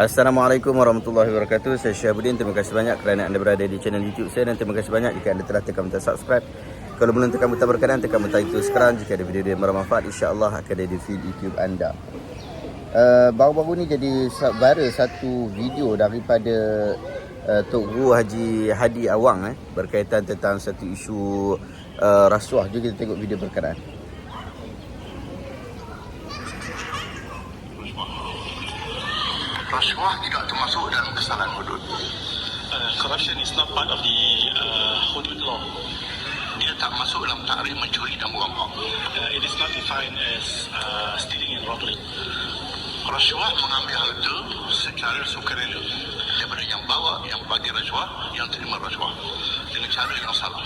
Assalamualaikum warahmatullahi wabarakatuh. Saya Syahabudin. Terima kasih banyak kerana anda berada di channel YouTube saya dan terima kasih banyak jika anda telah tekan butang subscribe. Kalau belum tekan butang berkenan, tekan butang itu sekarang. Jika ada video yang bermanfaat, insya-Allah akan ada di feed YouTube anda. Uh, baru-baru ni jadi viral satu video daripada uh, Tok Guru Haji Hadi Awang eh, berkaitan tentang satu isu uh, rasuah. Jom kita tengok video berkenaan. Rasuah tidak termasuk dalam kesalahan hudud. uh, corruption is not part of the uh, hudud law. Dia tak masuk dalam takrif mencuri dan merampok. Uh, it is not defined as uh, stealing and robbery. Rasuah mengambil harta secara sukarela daripada yang bawa, yang bagi rasuah, yang terima rasuah dengan cara yang salah.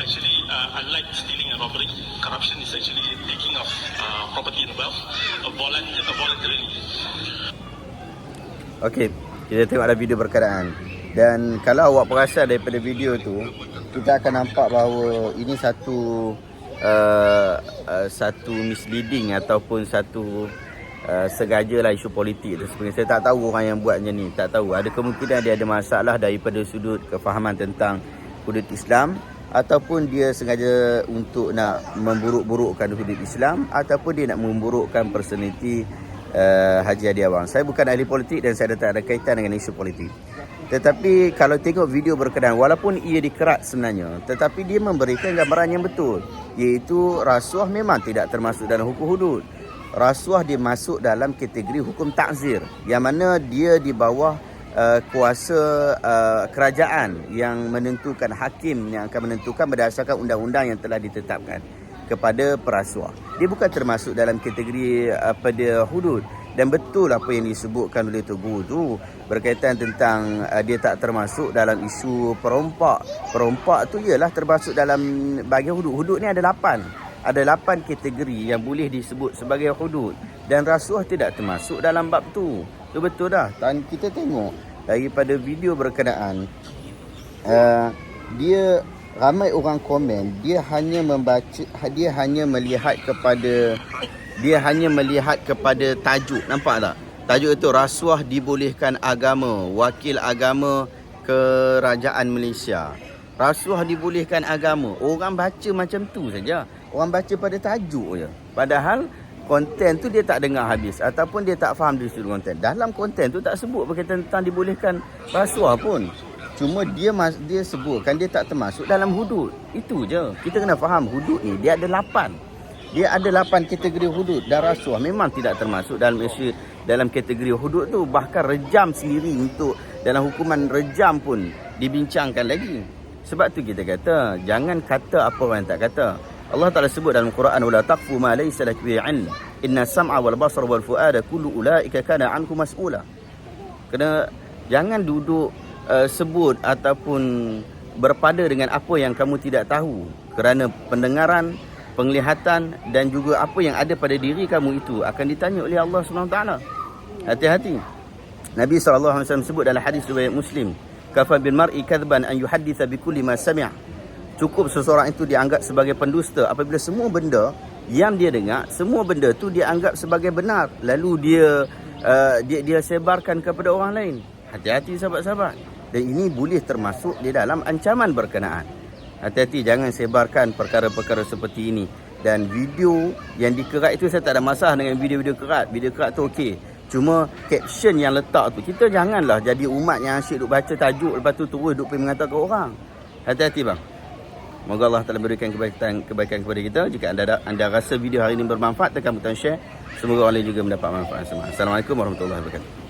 Actually, uh, unlike stealing and robbery, corruption is actually taking of uh, property and wealth volunt- uh, voluntarily. Okey, kita tengok ada video berkenaan. Dan kalau awak perasan daripada video tu, kita akan nampak bahawa ini satu uh, uh, satu misleading ataupun satu uh, sengajalah isu politik tu sebenarnya. Saya tak tahu orang yang buat macam ni, tak tahu. Ada kemungkinan dia ada masalah daripada sudut kefahaman tentang hudud Islam ataupun dia sengaja untuk nak memburuk-burukkan hudud Islam ataupun dia nak memburukkan personaliti uh, Haji Adi Awang. Saya bukan ahli politik dan saya tak ada kaitan dengan isu politik. Tetapi kalau tengok video berkenaan walaupun ia dikerat sebenarnya tetapi dia memberikan gambaran yang betul iaitu rasuah memang tidak termasuk dalam hukum hudud. Rasuah dia masuk dalam kategori hukum takzir yang mana dia di bawah uh, kuasa uh, kerajaan yang menentukan hakim yang akan menentukan berdasarkan undang-undang yang telah ditetapkan kepada perasuah. Dia bukan termasuk dalam kategori apa dia hudud dan betul apa yang disebutkan oleh Tugu tu berkaitan tentang uh, dia tak termasuk dalam isu perompak. Perompak tu ialah termasuk dalam bahagian hudud. Hudud ni ada lapan. Ada lapan kategori yang boleh disebut sebagai hudud dan rasuah tidak termasuk dalam bab tu. Tu betul dah. Dan kita tengok daripada video berkenaan uh, dia ramai orang komen dia hanya membaca dia hanya melihat kepada dia hanya melihat kepada tajuk. Nampak tak? Tajuk itu rasuah dibolehkan agama wakil agama kerajaan Malaysia. Rasuah dibolehkan agama. Orang baca macam tu saja. Orang baca pada tajuk je. Padahal konten tu dia tak dengar habis. Ataupun dia tak faham dari sudut konten. Dalam konten tu tak sebut berkaitan tentang dibolehkan rasuah pun Cuma dia mas, dia sebutkan dia tak termasuk dalam hudud. Itu je. Kita kena faham hudud ni dia ada lapan. Dia ada lapan kategori hudud dan rasuah memang tidak termasuk dalam dalam kategori hudud tu. Bahkan rejam sendiri untuk dalam hukuman rejam pun dibincangkan lagi. Sebab tu kita kata jangan kata apa orang tak kata. Allah Taala sebut dalam Quran wala taqfu ma laysa lak bihi ilm. Inna sam'a wal basara wal fuada kullu ulaika kana anhu mas'ula. Kena jangan duduk uh, sebut ataupun berpada dengan apa yang kamu tidak tahu kerana pendengaran, penglihatan dan juga apa yang ada pada diri kamu itu akan ditanya oleh Allah SWT. Hati-hati. Nabi SAW sebut dalam hadis riwayat Muslim, "Kafa bil mar'i kadhban an yuhadditha bi kulli ma sami'." Cukup seseorang itu dianggap sebagai pendusta apabila semua benda yang dia dengar, semua benda tu dia anggap sebagai benar, lalu dia uh, dia dia sebarkan kepada orang lain. Hati-hati sahabat-sahabat. Dan ini boleh termasuk di dalam ancaman berkenaan. Hati-hati jangan sebarkan perkara-perkara seperti ini. Dan video yang dikerat itu saya tak ada masalah dengan video-video kerat. Video kerat tu okey. Cuma caption yang letak tu kita janganlah jadi umat yang asyik duk baca tajuk lepas tu terus duk pergi mengatakan orang. Hati-hati bang. Moga Allah telah berikan kebaikan kebaikan kepada kita. Jika anda anda rasa video hari ini bermanfaat tekan butang share. Semoga orang lain juga mendapat manfaat semua. Assalamualaikum warahmatullahi wabarakatuh.